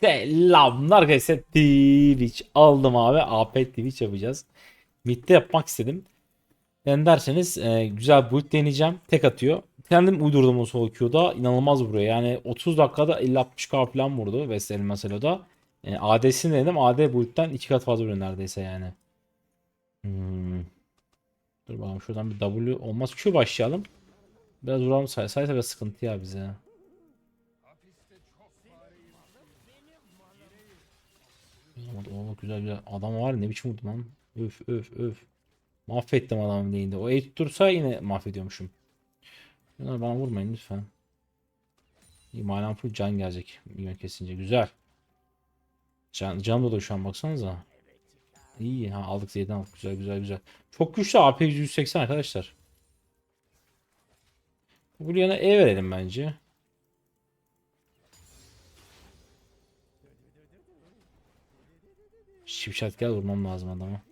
Selamlar arkadaşlar. Twitch aldım abi. AP Twitch yapacağız. Mid'de yapmak istedim. Yani derseniz e, güzel build deneyeceğim. Tek atıyor. Kendim uydurdum o solo queue'da. İnanılmaz vuruyor. Yani 30 dakikada 50-60k falan vurdu. Vestel Macelo'da. E, AD'sini denedim. AD build'den 2 kat fazla vuruyor neredeyse yani. Hmm. Dur bakalım şuradan bir W olmaz. Q başlayalım. Biraz vuralım say saysa biraz sıkıntı ya bize. O güzel güzel. Adam var ne biçim vurdu lan. Öf öf öf. Mahvettim adamın neyinde. O eğit dursa yine mahvediyormuşum. Bunlar bana vurmayın lütfen. İyi manam full can gelecek. Milyon kesince. Güzel. Can, can da şu an baksanıza. İyi ha aldık Z'den aldık. Güzel güzel güzel. Çok güçlü AP 180 arkadaşlar. Bu yana E verelim bence. Şipşat gel vurmam lazım adama.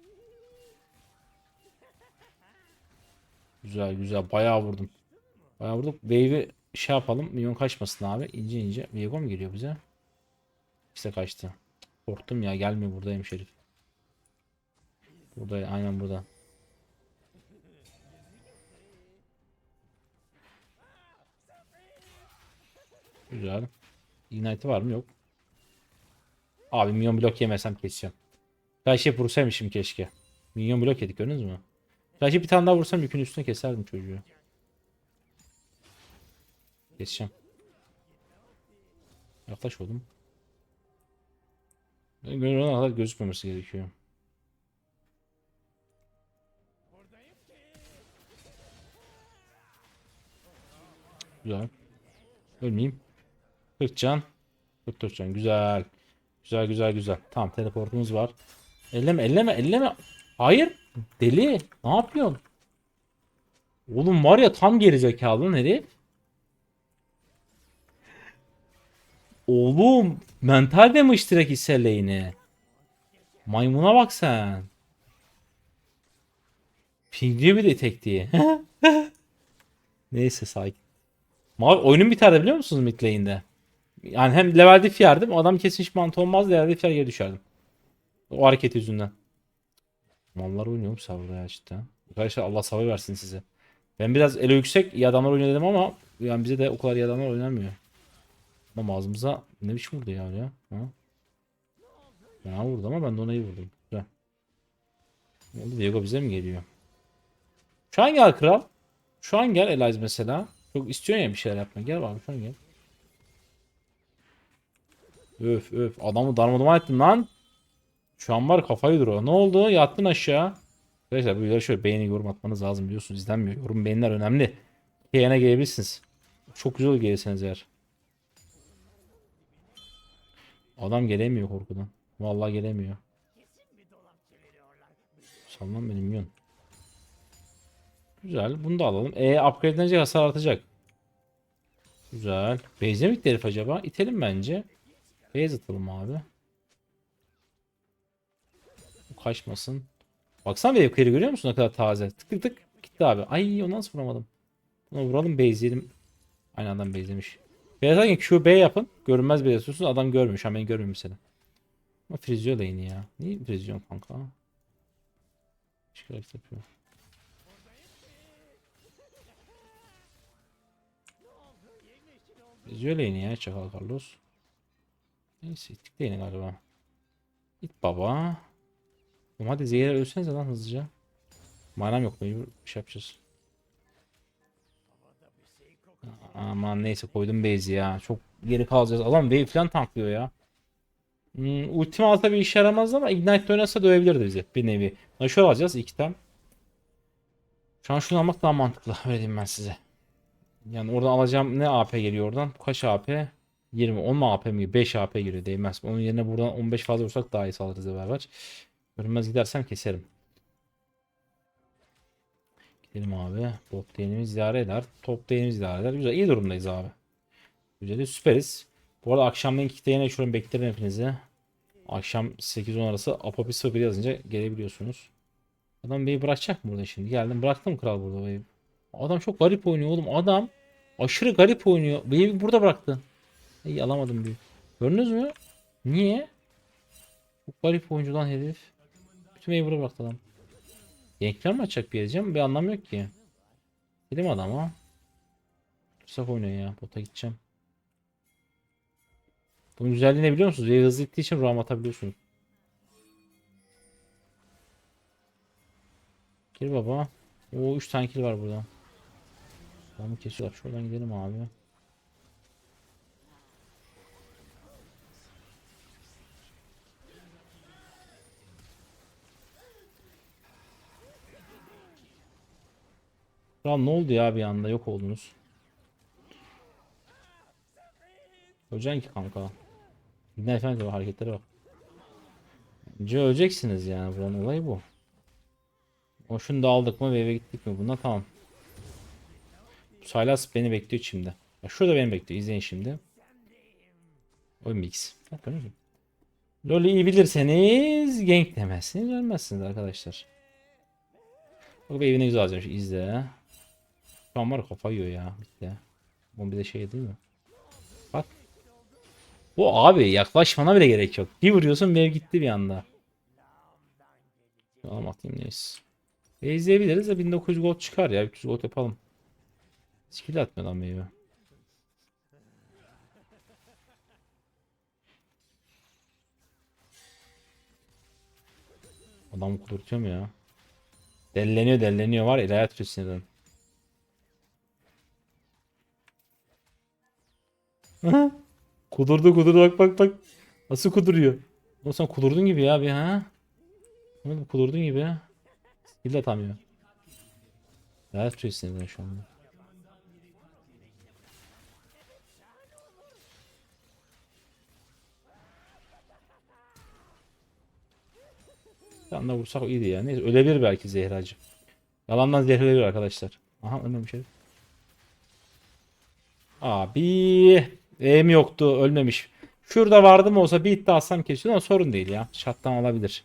Güzel güzel bayağı vurdum. Bayağı vurduk. Wave'i şey yapalım. Milyon kaçmasın abi. İnce ince. Viego mu geliyor bize? İşte kaçtı. Korktum ya gelmiyor buradaymış herif. Burada aynen burada. Güzel. Ignite var mı? Yok. Abi minyon blok yemesem keseceğim. Flash'e vursaymışım keşke. Minyon blok yedik gördünüz mü? Flash'e bir tane daha vursam yükün üstüne keserdim çocuğu. Keseceğim. Yaklaş oğlum. Gönül ona kadar gözükmemesi gerekiyor. Güzel. Ölmeyeyim. 40 can. 44 can. Güzel. Güzel güzel güzel. Tamam teleportumuz var. Elleme elleme elleme. Hayır. Deli. Ne yapıyorsun? Oğlum var ya tam gerizekalı lan herif. Oğlum mental demiş direkt hisseleyini. Maymuna bak sen. Pingli bir de tek diye. Neyse sakin. Mavi oyunun biterdi biliyor musunuz mid? Yani hem level diff yerdim. Adam kesin hiç mantı olmaz. Level diff yer geri düşerdim. O hareket yüzünden. Mallar oynuyorum savurda ya cidden. Arkadaşlar Allah sabır versin size. Ben biraz elo yüksek iyi adamlar oynuyor dedim ama yani bize de o kadar iyi adamlar oynamıyor. Ama ağzımıza ne biçim vurdu ya ya? Ha? Fena vurdu ama ben de ona iyi vurdum. Güzel. Ne oldu? Diego bize mi geliyor? Şu an gel kral. Şu an gel Elias mesela. Çok istiyorsun ya bir şeyler yapma. Gel abi şu an gel. Öf öf adamı darmaduman ettin lan. Şu an var kafayı duruyor. Ne oldu? Yattın aşağı. Arkadaşlar bu videoya şöyle beğeni yorum atmanız lazım biliyorsunuz izlenmiyor. Yorum beğeniler önemli. Beğene gelebilirsiniz. Çok güzel gelirseniz eğer. Adam gelemiyor korkudan. Vallahi gelemiyor. Sallan benim yön. Güzel. Bunu da alalım. E upgrade'lenecek hasar artacak. Güzel. Base'e mi herif acaba? İtelim bence. Base atalım abi. Kaçmasın. Baksana wave clear'ı görüyor musun ne kadar taze. Tık tık tık. Gitti abi. Ay onu nasıl vuramadım. Buna vuralım base'leyelim. Aynı adam base'lemiş. Beyaz sanki QB yapın. Görünmez bir yapıyorsunuz. Adam görmüş. Hemen görmüyor mesela. Ama frizyon lane'i ya. Niye frizyon kanka? Şikayet yapıyor. Frizyon lane'i ya Çakal Carlos. Neyse ittik lane'i galiba. İt baba. Oğlum hadi zehir ölsenize lan hızlıca. Manam yok mecbur bir şey yapacağız. Aman neyse koydum base ya. Çok geri kalacağız. Adam wave falan tanklıyor ya. Hmm, ultimi alsa bir işe yaramaz ama Ignite oynasa dövebilirdi bizi bir nevi. Nashor alacağız iki tane. Şu an şunu almak daha mantıklı. Öyle diyeyim ben size. Yani oradan alacağım ne AP geliyor oradan? Kaç AP? 20. 10 mu AP mi? giriyor? 5 AP giriyor değmez. Onun yerine buradan 15 fazla vursak daha iyi sağlarız beraber. Görünmez gidersem keserim. Gidelim abi. Bot lane'imiz idare eder. Top lane'imiz idare eder. Güzel. iyi durumdayız abi. Güzel süperiz. Bu arada akşamleyin yine açıyorum. Beklerim hepinizi. Akşam 8-10 arası Apopi 01 yazınca gelebiliyorsunuz. Adam beni bırakacak mı burada şimdi? Geldim bıraktım kral burada. Beni. Adam çok garip oynuyor oğlum. Adam aşırı garip oynuyor. Beni burada bıraktı. İyi alamadım bir. Gördünüz mü? Niye? Bu garip oyuncu lan herif. Waver'ı bıraktı adam. Gankler mi açacak bir diyeceğim? Bir anlam yok ki. Dedim adama. Tutsak oynuyor ya. Bota gideceğim. Bunun güzelliği ne biliyor musunuz? Wave hızlı gittiği için roam atabiliyorsunuz. Gir baba. Oo 3 tane kill var burada. Tamam kesiyorlar. Şuradan gidelim abi. Kral ne oldu ya bir anda yok oldunuz. Öleceksin ki kanka. Ne efendim hareketlere bak. Önce öleceksiniz yani buranın olayı bu. O şunu da aldık mı ve eve gittik mi buna tamam. Silas beni bekliyor şimdi. Ya şurada beni bekliyor izleyin şimdi. O mix. LoL'ü iyi bilirseniz gank demezsiniz ölmezsiniz arkadaşlar. Bak evine güzel izle. Şu var kafa yiyor ya. Bitti. Bu bir de şey değil mi? Bak. Bu abi yaklaşmana bile gerek yok. Bir vuruyorsun ev gitti bir anda. Tamam atayım neyse. E izleyebiliriz de 1900 gold çıkar ya. 300 gold yapalım. Skill atmıyor lan meyve. Adamı kudurtuyor mu ya? Delleniyor delleniyor var. İlahiyat sinirden. Kudurdu kudurdu bak bak bak. Nasıl kuduruyor? O sen kudurdun gibi ya bir ha? Bir kudurdun gibi ya. Skill atamıyor. İlahiyat tutuyor sinirden şu anda. Anda vursak iyiydi ya. Neyse ölebilir belki Zehracı. Yalandan zehirleyebilir arkadaşlar. Aha ölmemiş herif. Abi em yoktu ölmemiş. Şurada vardı mı olsa bir iddia alsam kesiyor ama sorun değil ya. Şattan alabilir.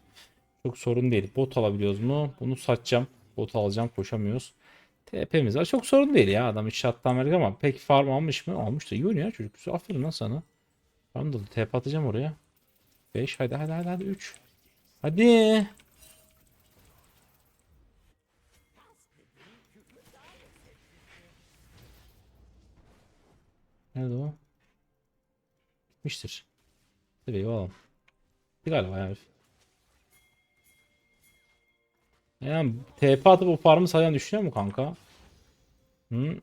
Çok sorun değil. Bot alabiliyoruz mu? Bunu satacağım. Bot alacağım koşamıyoruz. TP'miz var. Çok sorun değil ya. Adam hiç şattan verdik ama pek farm almış mı? Almış da iyi oynuyor ya çocuk. Aferin lan sana. Farm dolu. TP atacağım oraya. 5 hadi hadi hadi hadi 3. Hadi. Nerede o? Gitmiştir. Tabii. Bir galiba ya herif. Yani TP atıp o farmı sayan düşünüyor mu kanka? Hı?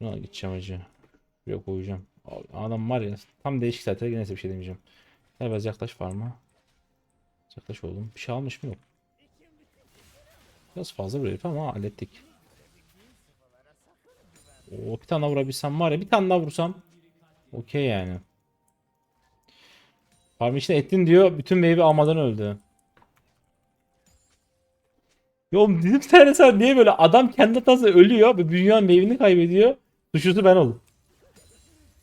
Buna gideceğim acı. Yok koyacağım. Adam var ya tam değişik zaten neyse bir şey demeyeceğim. Biraz yaklaş farma. Yaklaş oğlum. Bir şey almış mı yok. Biraz fazla bir herif ama hallettik. Oo, bir tane daha vurabilsem var ya bir tane daha vursam. Okey yani. Farm içine ettin diyor. Bütün meyve almadan öldü. Yo dedim sen sen niye böyle adam kendi hatasıyla ölüyor ve dünyanın meyvini kaybediyor. Suçlusu ben oldum.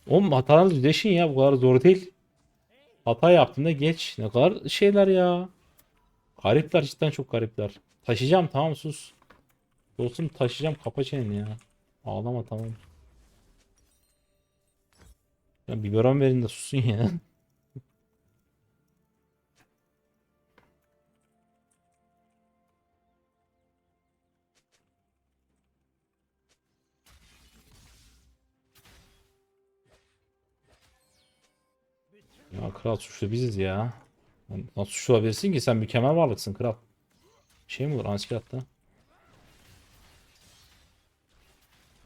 Oğlum hatalarınızı yüzleşin ya bu kadar zor değil. Hata yaptığında geç. Ne kadar şeyler ya. Garipler cidden çok garipler. Taşıyacağım tamam sus. Dostum taşıyacağım kapa çeneni ya. Ağlama tamam. Ya biberon verin de susun ya. Ya kral suçlu biziz ya. Nasıl suçlu olabilirsin ki sen mükemmel varlıksın kral. Şey mi olur ansikir attı?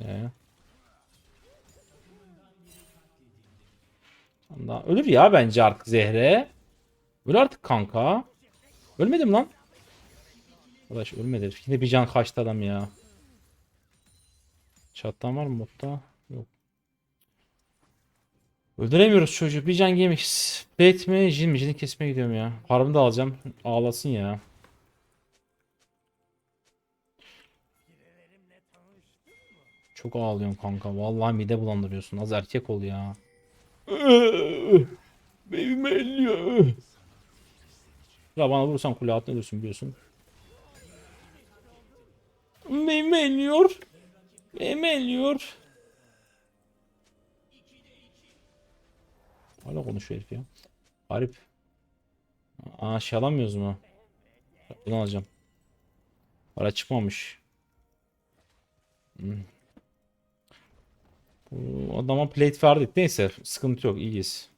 Ee. Daha ölür ya bence artık Zehre. Öl artık kanka. Ölmedim lan. Arkadaş ölmedi. Yine bir can kaçtı adam ya. Çattan var mı botta? Yok. Öldüremiyoruz çocuğu. Bir can yemiş. Bet mi? Jin kesmeye gidiyorum ya. Paramı da alacağım. Ağlasın ya. Çok ağlıyorum kanka. Vallahi mide bulandırıyorsun. Az erkek ol ya. Benim elliyor. Ya bana vurursan kule altına ölürsün biliyorsun. Benim elliyor. Emeliyor. Hala konuşuyor herif ya. Garip. Aa şey alamıyoruz mu? Bunu alacağım. Para çıkmamış. Hmm. Bu adama plate verdik. Neyse sıkıntı yok iyiyiz.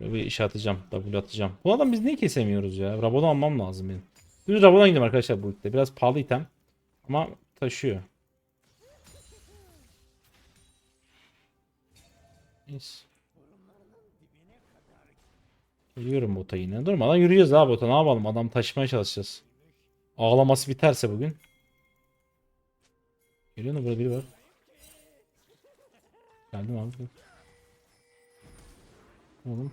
Bir iş atacağım. W atacağım. Bu adam biz niye kesemiyoruz ya? Rabona almam lazım benim. Düz Rabona gidiyorum arkadaşlar bu ilkte. Biraz pahalı item. Ama taşıyor. Neyse. Yürüyorum bota yine. Durmadan yürüyeceğiz abi bota. Ne yapalım? Adam taşımaya çalışacağız. Ağlaması biterse bugün. Geliyor mu? Burada biri var. Geldim abi. Oğlum.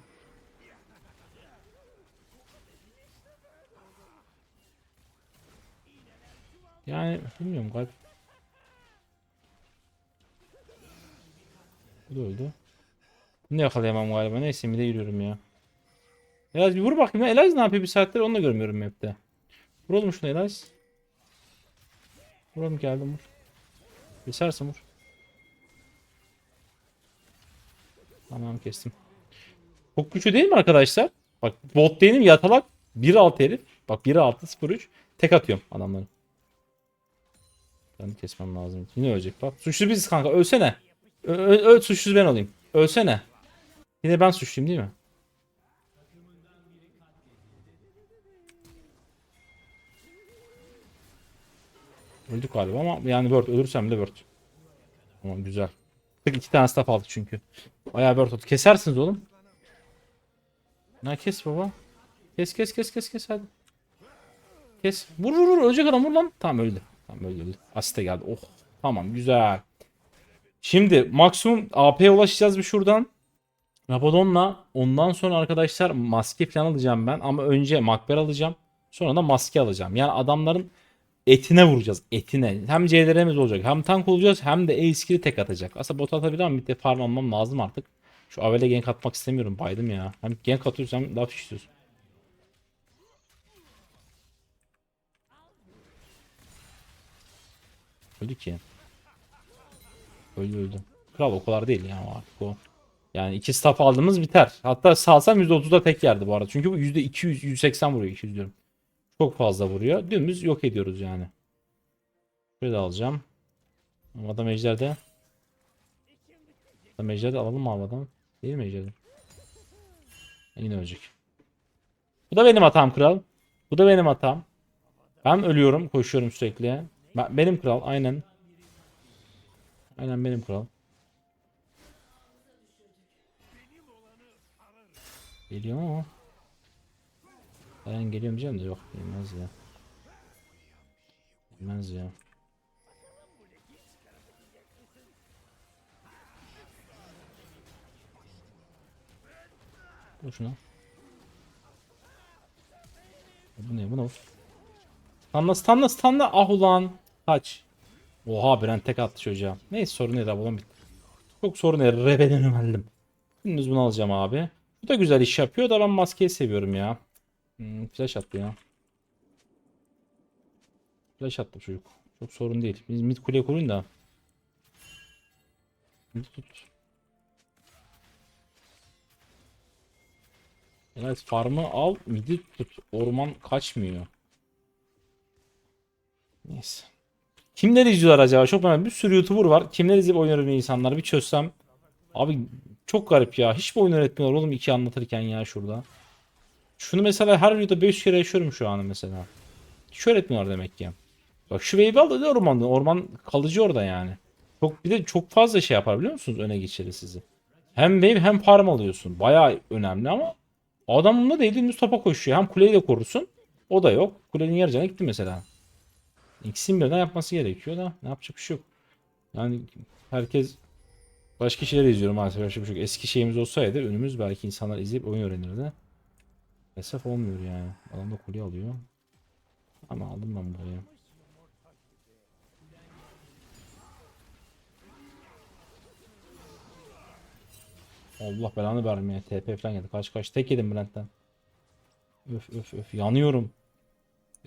Yani bilmiyorum galiba. Bu da öldü. Bunu yakalayamam galiba. Neyse bir de yürüyorum ya. Elaz bir vur bakayım. ya. Elaz ne yapıyor bir saattir onu da görmüyorum map'te. Vuralım şunu Elaz. Vuralım geldim vur. Kesersin vur. Tamam kestim. Çok güçlü değil mi arkadaşlar? Bak bot değilim yatalak 1.6 herif. Bak 1.6 0.3 tek atıyorum adamları. Ben kesmem lazım. Yine ölecek bak. Suçlu biziz kanka ölsene. Ö ö öl suçsuz ben olayım. Ölsene. Yine ben suçluyum değil mi? Öldük galiba ama yani Bird ölürsem de Bird. Tamam güzel. Tık iki tane staff aldık çünkü. Bayağı Bird oldu. Kesersiniz oğlum. Ne kes baba. Kes kes kes kes kes hadi. Kes. Vur vur vur ölecek adam vur lan. Tamam öldü. Tamam öldü öldü. Asiste geldi. Oh. Tamam güzel. Şimdi maksimum AP'ye ulaşacağız bir şuradan. Rabadon'la ondan sonra arkadaşlar maske falan alacağım ben. Ama önce makber alacağım. Sonra da maske alacağım. Yani adamların etine vuracağız. Etine. Hem CDR'miz olacak. Hem tank olacağız. Hem de E-skill'i tek atacak. Aslında bot atabilir ama bir de farm almam lazım artık. Şu Avel'e gank atmak istemiyorum. Baydım ya. Hem gank atıyorsun hem laf istiyorsun. Öldü ki. Öldü öldü. Kral o kadar değil ya artık o. Yani iki staff aldığımız biter. Hatta salsam %30'da tek yerdi bu arada. Çünkü bu %200, 180 vuruyor 200 diyorum. Çok fazla vuruyor. Dümdüz yok ediyoruz yani. Şöyle alacağım. Adam ejderde. Adam ejderde alalım mı havadan? Değil mi ejderde? Yine ölecek. Bu da benim hatam kral. Bu da benim hatam. Ben ölüyorum. Koşuyorum sürekli. Ben, benim kral. Aynen. Aynen benim kral. Geliyor ama. Ben geliyorum diyeceğim de yok. Gelmez ya. Gelmez ya. Vur şuna. Bu ne bu ne? Stunla stunla stunla ah ulan. Kaç. Oha Brent tek attı çocuğa. Neyse sorun değil abi bitti. Çok sorun değil. Rebeden ömeldim. Gündüz bunu alacağım abi. Bu da güzel iş yapıyor da ben maskeyi seviyorum ya. Hmm, flash attı ya. Flash attı çocuk. Çok sorun değil. Biz mid kuleye kurun da. Mid tut. Evet farmı al midi tut. Orman kaçmıyor. Neyse. Kimler izliyorlar acaba? Çok merak Bir sürü YouTuber var. Kimler izleyip oyun öğreniyor insanları bir çözsem. Abi çok garip ya. Hiç mi oyun öğretmiyorlar oğlum iki anlatırken ya şurada. Şunu mesela her videoda 500 kere yaşıyorum şu an mesela. Hiç öğretmiyorlar demek ki. Bak şu wave'i al da ormanda. Orman kalıcı orada yani. Çok bir de çok fazla şey yapar biliyor musunuz öne geçirir sizi. Hem wave hem farm alıyorsun. Bayağı önemli ama adam da değil topa koşuyor. Hem kuleyi de korusun. O da yok. Kulenin yarı canı gitti mesela. İkisini birden yapması gerekiyor da ne yapacak bir şey yok. Yani herkes başka şeyler izliyorum maalesef başka bir şey yok. Eski şeyimiz olsaydı önümüz belki insanlar izleyip oyun öğrenirdi. Maalesef olmuyor yani. Adam da kuleye alıyor. Ama aldım ben burayı. Allah belanı vermeye. TP falan geldi. Kaç kaç. Tek yedim Brent'ten. Öf öf öf yanıyorum.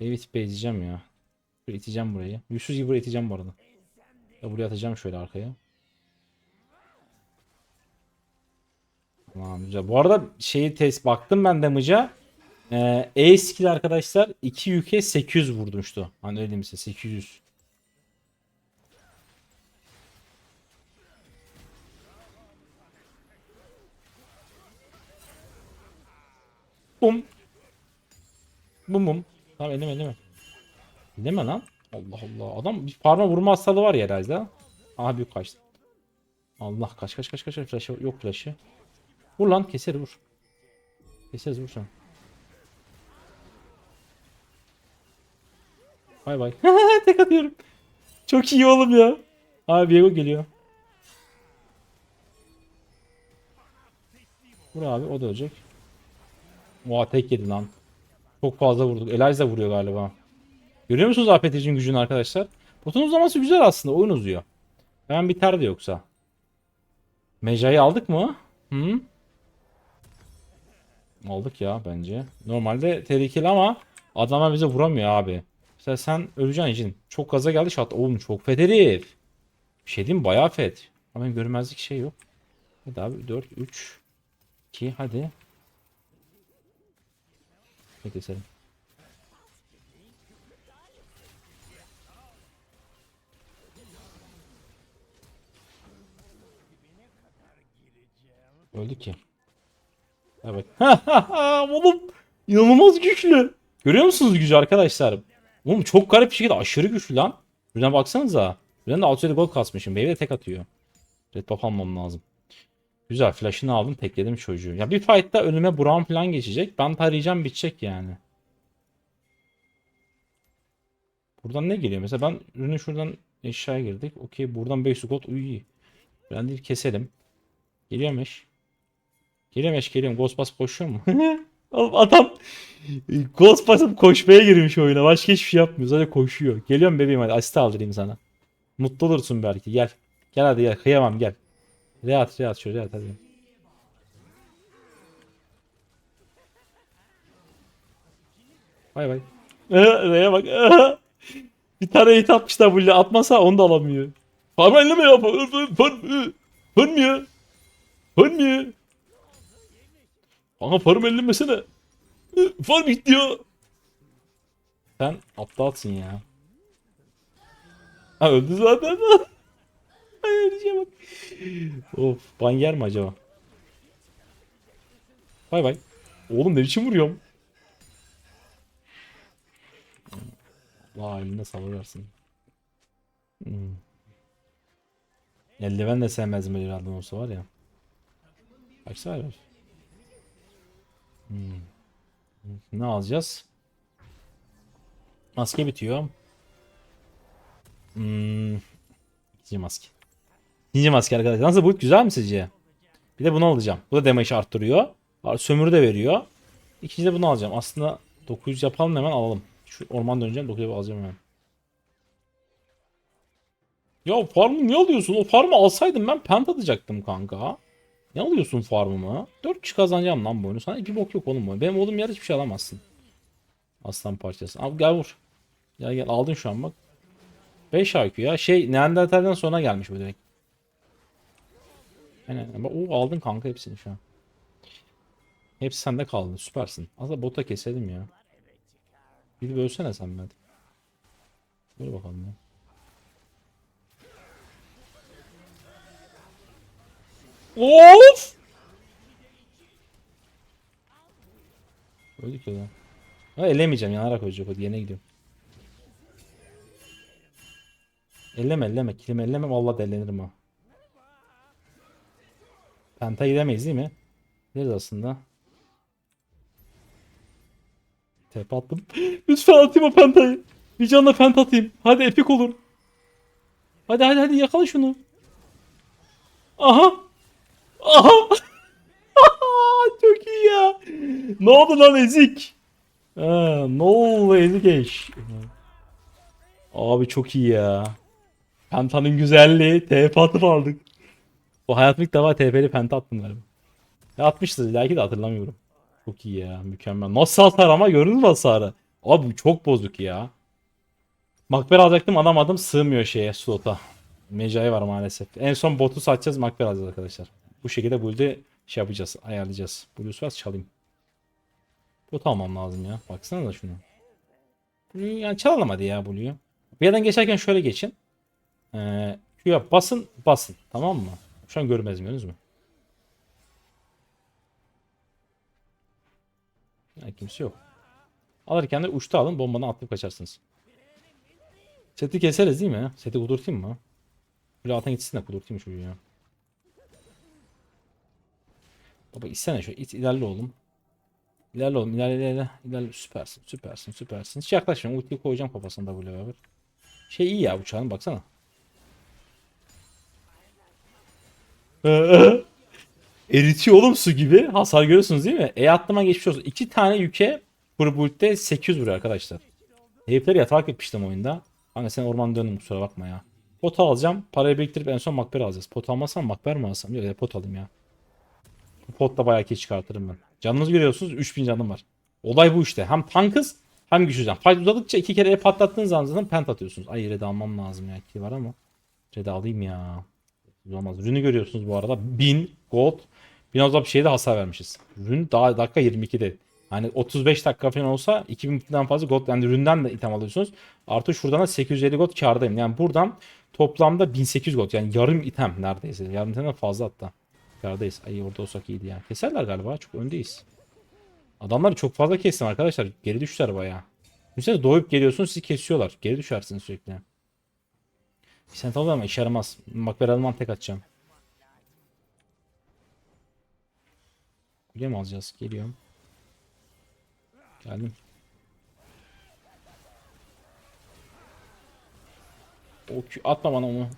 Evet be iteceğim ya. Şöyle iteceğim burayı. Yüzsüz gibi buraya iteceğim bu arada. Ya buraya atacağım şöyle arkaya. Tamam güzel. Bu arada şeyi test baktım ben damage'a. Ee, E skill arkadaşlar 2 yüke 800 vurmuştu. Hani öyle size 800. Bum. Bum bum. Tamam elleme elleme. Elleme lan. Allah Allah. Adam bir parma vurma hastalığı var ya herhalde. Aha büyük kaçtı. Allah kaç kaç kaç kaç. Flash yok flash'ı. Vur lan keser vur. Keseriz vur sen. Bay bay. Tek atıyorum. Çok iyi oğlum ya. Abi Diego geliyor. Vur abi o da ölecek. Oha tek yedi lan. Çok fazla vurduk. Eliza vuruyor galiba. Görüyor musunuz APT'cinin gücünü arkadaşlar? Botun uzaması güzel aslında. Oyun uzuyor. Hemen biterdi yoksa. Meja'yı aldık mı? Hı? Aldık ya bence. Normalde tehlikeli ama adamlar bize vuramıyor abi. Mesela sen öleceksin için. Çok gaza geldi şat. Oğlum çok fet herif. Bir şey diyeyim bayağı fet. Ama benim görünmezlik şey yok. Hadi abi 4, 3, 2 hadi. Ne keselim. Öldü ki. Evet. Oğlum inanılmaz güçlü. Görüyor musunuz gücü arkadaşlar? Oğlum çok garip bir şekilde aşırı güçlü lan. Birine baksanıza. Birine de 6 gol kasmışım. Baby de tek atıyor. Red buff almam lazım. Güzel flash'ını aldım tekledim çocuğu. Ya bir fight'ta önüme Brown falan geçecek. Ben tarayacağım bitecek yani. Buradan ne geliyor? Mesela ben ürünü şuradan eşyaya girdik. Okey buradan 5 gold uy. Ben değil keselim. Geliyormuş. Geliyormuş geliyorum. Ghostbusters koşuyor mu? Oğlum Adam Ghostbusters koşmaya girmiş oyuna. Başka hiçbir şey yapmıyor. Sadece koşuyor. Geliyorum bebeğim hadi. Asist aldırayım sana. Mutlu olursun belki. Gel. Gel hadi gel. Kıyamam gel. Rehat rehat şöyle rehat hadi. Bay bay. R'ye bak. Bir tane hit atmışlar bu atmasa onu da alamıyor. Parma elleme ya. Fön fön ya. Fön ya. Kanka farm ellemesene. Farm gitti ya. Sen aptalsın ya. Ha öldü zaten. Ay öleceğim bak. Of ban yer mi acaba? Bay bay. Oğlum ne biçim vuruyorum? Vay eline salıversin. Hmm. Eldiven de sevmezdim herhalde olsa var ya. Baksana herif. Ne alacağız? Maske bitiyor. Hmm. İkinci maske. İkinci maske arkadaşlar. Nasıl bu? Güzel mi sizce? Bir de bunu alacağım. Bu da damage arttırıyor. Sömürü de veriyor. İkinci de bunu alacağım. Aslında 900 yapalım hemen alalım. Şu orman döneceğim 900 alacağım hemen. Ya farmı niye alıyorsun? O farmı alsaydım ben pent atacaktım kanka. Ne alıyorsun farmımı? 4 kişi kazanacağım lan bu oyunu. Sana bir bok yok oğlum bu. Benim oğlum yer hiçbir şey alamazsın. Aslan parçası. Abi gel vur. Gel gel aldın şu an bak. 5 IQ ya. Şey Neandertal'den sonra gelmiş bu direkt. Aynen. Oo, aldın kanka hepsini şu an. Hepsi sende kaldı. Süpersin. Aslında bota keselim ya. Bir bölsene sen ben. Dur bakalım ya. Of! Öldük ya. lan. Ha, ellemeyeceğim yanarak ölecek o diğerine gidiyorum. Elleme elleme. Kilimi elleme vallahi delenirim ha. Penta gidemeyiz değil mi? Gideriz aslında. Tep attım. Lütfen atayım o pentayı. Bir canla penta atayım. Hadi epik olur. Hadi hadi hadi yakala şunu. Aha. Çok iyi ya. Ne oldu lan ezik? Ha, ne oldu ezik eş? Abi çok iyi ya. Penta'nın güzelliği. TP atıp aldık. Bu hayatım ilk defa TP'li penta attım galiba. Ya atmıştır belki de hatırlamıyorum. Çok iyi ya. Mükemmel. Nasıl hasar ama gördünüz mü hasarı? Abi çok bozuk ya. Makber alacaktım alamadım. Sığmıyor şeye slota. Mecai var maalesef. En son botu satacağız. Makber alacağız arkadaşlar. Bu şekilde build'i şey yapacağız. Ayarlayacağız. Blues var çalayım. Bot almam lazım ya. Baksana da şunu. Yani çalalım hadi ya Blue'yu. Yerden geçerken şöyle geçin. Ee, Q'ya basın basın. Tamam mı? Şu an görmez gördünüz mü? Yani kimse yok. Alırken de uçta alın bombadan atlayıp kaçarsınız. Seti keseriz değil mi? Seti kudurtayım mı? Böyle altına gitsin de kudurtayım çocuğu ya. Baba içsene şöyle it ilerle oğlum. İlerle oğlum ilerle ilerle. ilerle. Süpersin süpersin süpersin. Hiç yaklaşmayın ultiyi koyacağım kafasına da böyle beraber. Şey iyi ya uçağın baksana. Eritiyor oğlum su gibi. Hasar görüyorsunuz değil mi? E atlıma geçmiş olsun. İki tane yüke Pro Bullet'te 800 vuruyor arkadaşlar. Herifleri yatalak etmiştim oyunda. Kanka sen orman döndüm kusura bakma ya. Pot alacağım. Parayı biriktirip en son makber alacağız. Pot almasam makber mi alsam? Yok pot alayım ya. Bu potla bayağı ki çıkartırım ben. Canınızı görüyorsunuz 3000 canım var. Olay bu işte. Hem tankız hem güçlüyüz. Fight uzadıkça iki kere patlattığınız zaman zaten pent atıyorsunuz. Ay red almam lazım ya. Ki var ama. Red alayım ya. Olmaz. Rünü görüyorsunuz bu arada. 1000 gold. Biraz da bir şeyde hasar vermişiz. Rün daha dakika 22'de. Hani 35 dakika falan olsa 2000'den fazla gold yani ründen de item alıyorsunuz. Artı şuradan da 850 gold kardayım. Yani buradan toplamda 1800 gold. Yani yarım item neredeyse. Yarım itemden fazla hatta. Kardayız. Ay orada olsak iyiydi ya. Keserler galiba. Çok öndeyiz. Adamları çok fazla kestim arkadaşlar. Geri düştüler bayağı. Düşünsene doğup geliyorsunuz sizi kesiyorlar. Geri düşersiniz sürekli. Sen tamam ama işe yaramaz. Makber alman tek atacağım. Kule mi alacağız? Geliyorum. Geldim. O atma bana onu.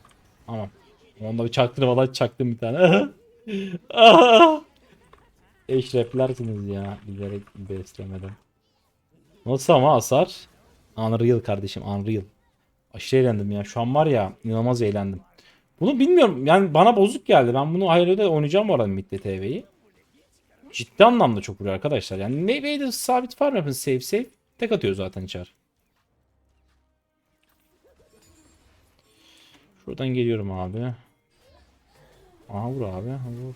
Tamam. Onda bir çaktırma lan çaktım bir tane. Eşreflersiniz ya. Bilerek beslemeden. Nasıl ama hasar? Unreal kardeşim Unreal. Aşırı eğlendim ya. Şu an var ya inanılmaz eğlendim. Bunu bilmiyorum. Yani bana bozuk geldi. Ben bunu hayırlı oynayacağım bu arada Mid'de TV'yi. Ciddi anlamda çok vuruyor arkadaşlar. Yani Maybe'de sabit farm yapın save save. Tek atıyor zaten içer. Şuradan geliyorum abi. Aha vur abi. aha Vur.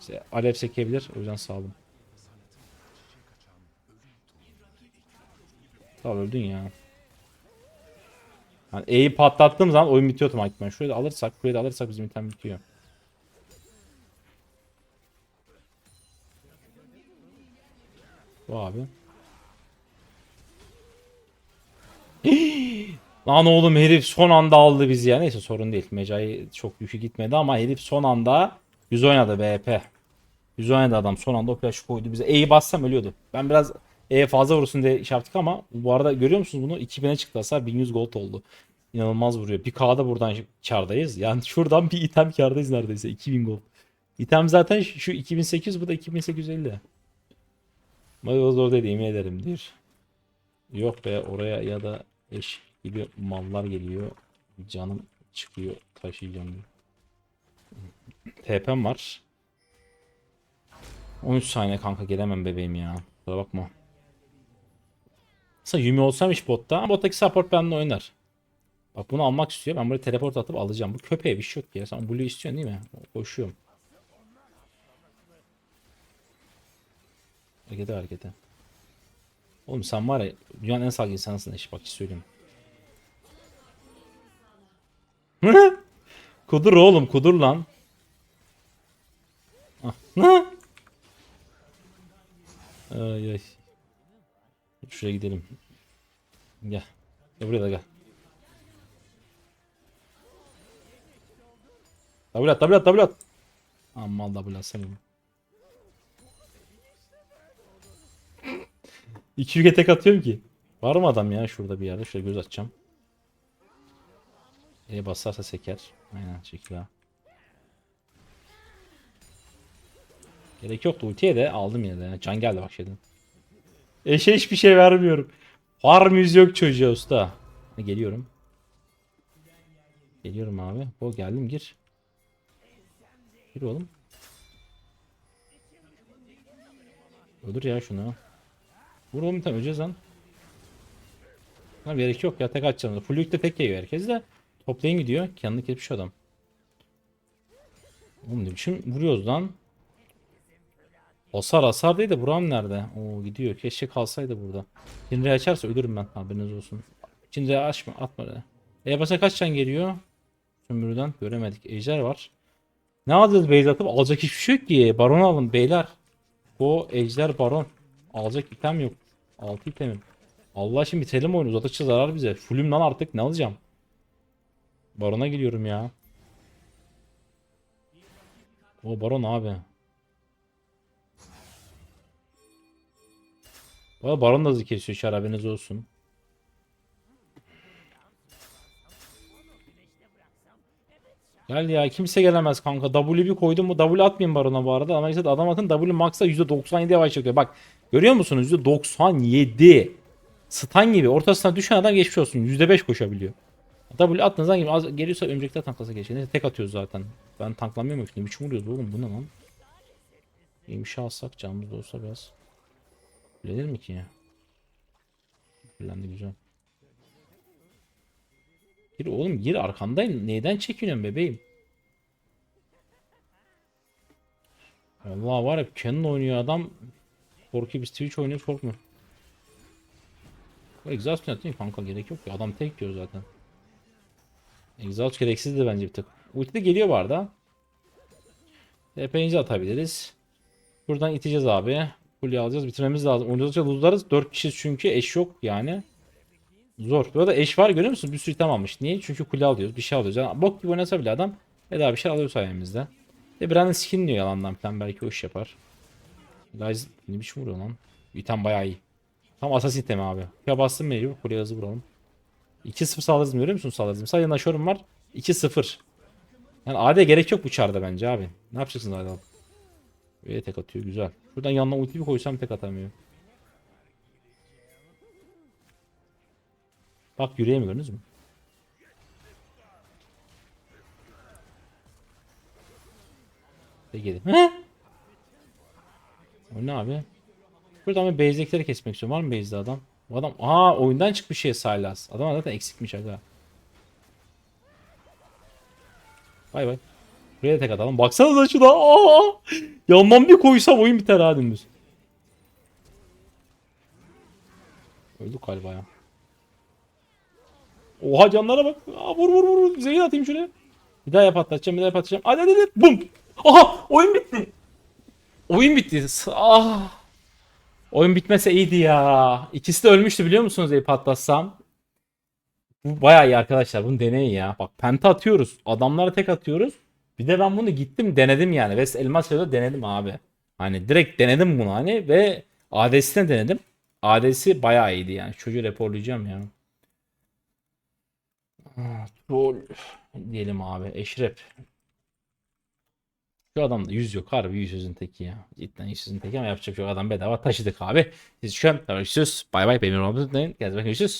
İşte alev sekebilir. O yüzden sağ olun. Tamam öldün ya. Yani E'yi patlattığım zaman oyun bitiyor otomatikman. Şurayı da alırsak, burayı da alırsak bizim item bitiyor. Bu abi. Lan oğlum herif son anda aldı bizi ya. Neyse sorun değil. Mecai çok yükü gitmedi ama herif son anda 100 oynadı BP. 100 oynadı adam son anda o flash koydu bize. E'yi bassam ölüyordu. Ben biraz E fazla vursun diye şey yaptık ama bu arada görüyor musunuz bunu? 2000'e çıktı hasar 1100 gold oldu. İnanılmaz vuruyor. Bir K'da buradan kardayız. Yani şuradan bir item kardayız neredeyse. 2000 gold. İtem zaten şu 2800 bu da 2850. Ama zor değil yemin ederim diyor. Yok be oraya ya da eş gibi mallar geliyor. Canım çıkıyor taşıyacağım. TP'm var. 13 saniye kanka gelemem bebeğim ya. Kusura bakma. Aslında Yumi olsam hiç botta bottaki support benimle oynar. Bak bunu almak istiyor. Ben buraya teleport atıp alacağım. Bu köpeğe bir şey yok ya. Sen Blue istiyorsun değil mi? Koşuyorum. Harekete harekete. Oğlum sen var ya dünyanın en salak insansın eşi bak söyleyeyim. kudur oğlum kudur lan. Ay ay. Şuraya gidelim. Gel. Gel buraya da gel. Double at, double at, double at. Senin. İki yüke tek atıyorum ki. Var mı adam ya şurada bir yerde? Şöyle göz açacağım. E basarsa seker. Aynen çekil ha. Gerek yoktu ultiye de aldım yine de. Can geldi bak şeyden. Eşe hiçbir şey vermiyorum. Var mıyız yok çocuğa usta. Geliyorum. Geliyorum abi. O geldim gir. Gir oğlum. Ölür ya şunu. Vur oğlum tane öleceğiz lan. Ha gerek yok ya tek atacağım. Full yükle tek yiyor herkes de. Toplayın gidiyor. Kendini kesmiş adam. Oğlum ne biçim vuruyoruz lan. Hasar hasar değil de buram nerede? Oo gidiyor. Keşke kalsaydı burada. Cinre açarsa ölürüm ben. Haberiniz olsun. Cinre açma atma. E basa kaç can geliyor? Sömürüden göremedik. Ejder var. Ne alacağız beyz atıp? Alacak hiçbir şey yok ki. Baron alın beyler. O ejder baron. Alacak item yok. 6 itemim. Allah şimdi bitirelim oyunu. Uzatışça zarar bize. Fullüm lan artık ne alacağım? Barona gidiyorum ya. O baron abi. Bu arada baron da hızlı kesiyor şarabınız olsun. Gel ya kimse gelemez kanka. W bir koydum mu W atmayayım barona bu arada. Ama işte adam atın W max'a %97 yavaşlatıyor. Bak görüyor musunuz? %97. Stan gibi ortasına düşen adam geçmiş olsun. %5 koşabiliyor. W attığınız gibi az geliyorsa öncelikle tanklasa geçiyor. Neyse tek atıyoruz zaten. Ben tanklamıyorum ki. Ne biçim vuruyoruz oğlum bu ne lan? İyiymiş alsak canımız da olsa biraz. Bilir mi ki ya? Bilendi güzel. Gir oğlum gir arkandayım. Neyden çekiniyorsun bebeğim? Vallahi var ya Canon oynuyor adam. Korkuyor biz Twitch oynuyoruz korkmuyor. Exhaust mi kanka gerek yok ya adam tek diyor zaten. Exhaust gereksiz de bence bir tık. Ulti de geliyor bu arada. TP'nci atabiliriz. Buradan iteceğiz abi. Kulye alacağız bitirmemiz lazım. Oynayacakça luzlarız. 4 kişiyiz çünkü eş yok yani. Zor. Burada eş var görüyor musun? Bir sürü item almış. Niye? Çünkü kule alıyoruz. Bir şey alıyoruz. Yani bok gibi oynasa bile adam bedava bir şey alıyor sayemizde. E Brandon skin diyor yalandan falan. Belki o iş yapar. Guys ne biçim vuruyor lan? İtem bayağı iyi. Tam assassin itemi abi. Ya bastım mecbur. Kuleye hızlı vuralım. 2-0 sağlarız görüyor musun sağlarız? Sadece naşorum var. 2-0. Yani AD gerek yok bu çarda bence abi. Ne yapacaksın AD alıp? Ve tek atıyor güzel. Şuradan yanına ulti bir koysam tek atamıyor. Bak yürüyemiyor gördünüz mü? Peki. O ne abi? Buradan bir base'dekileri kesmek istiyorum. Var mı base'de adam? Bu adam aa oyundan çıkmış şey Sylas. Adam zaten eksikmiş aga. Bay bay. Buraya tek atalım. Baksanıza şuna. Aa! Yandan bir koysam oyun biter ha dümdüz. Öldük galiba ya. Oha canlara bak. Aa, vur vur vur. Zehir atayım şuraya. Bir daha yap atlatacağım. Bir daha yap atlatacağım. Hadi hadi hadi. Bum. Aha oyun bitti. Oyun bitti. Ah. Oyun bitmese iyiydi ya. İkisi de ölmüştü biliyor musunuz eğip patlatsam? Bu bayağı iyi arkadaşlar. Bunu deneyin ya. Bak penta atıyoruz. Adamlara tek atıyoruz. Bir de ben bunu gittim denedim yani. West Elmas Shadow'da denedim abi. Hani direkt denedim bunu hani ve ADS'ine denedim. ADS'i bayağı iyiydi yani. Çocuğu raporlayacağım ya. Ah, Troll diyelim abi. Eşrep. Şu adamda yüz yok harbi yüz yüzün teki ya. Cidden yüz yüzün teki ama yapacak şey yok. Adam bedava taşıdık abi. Siz şu an görüşürüz. Bay bay. Benim olmayı unutmayın. Gezmek görüşürüz.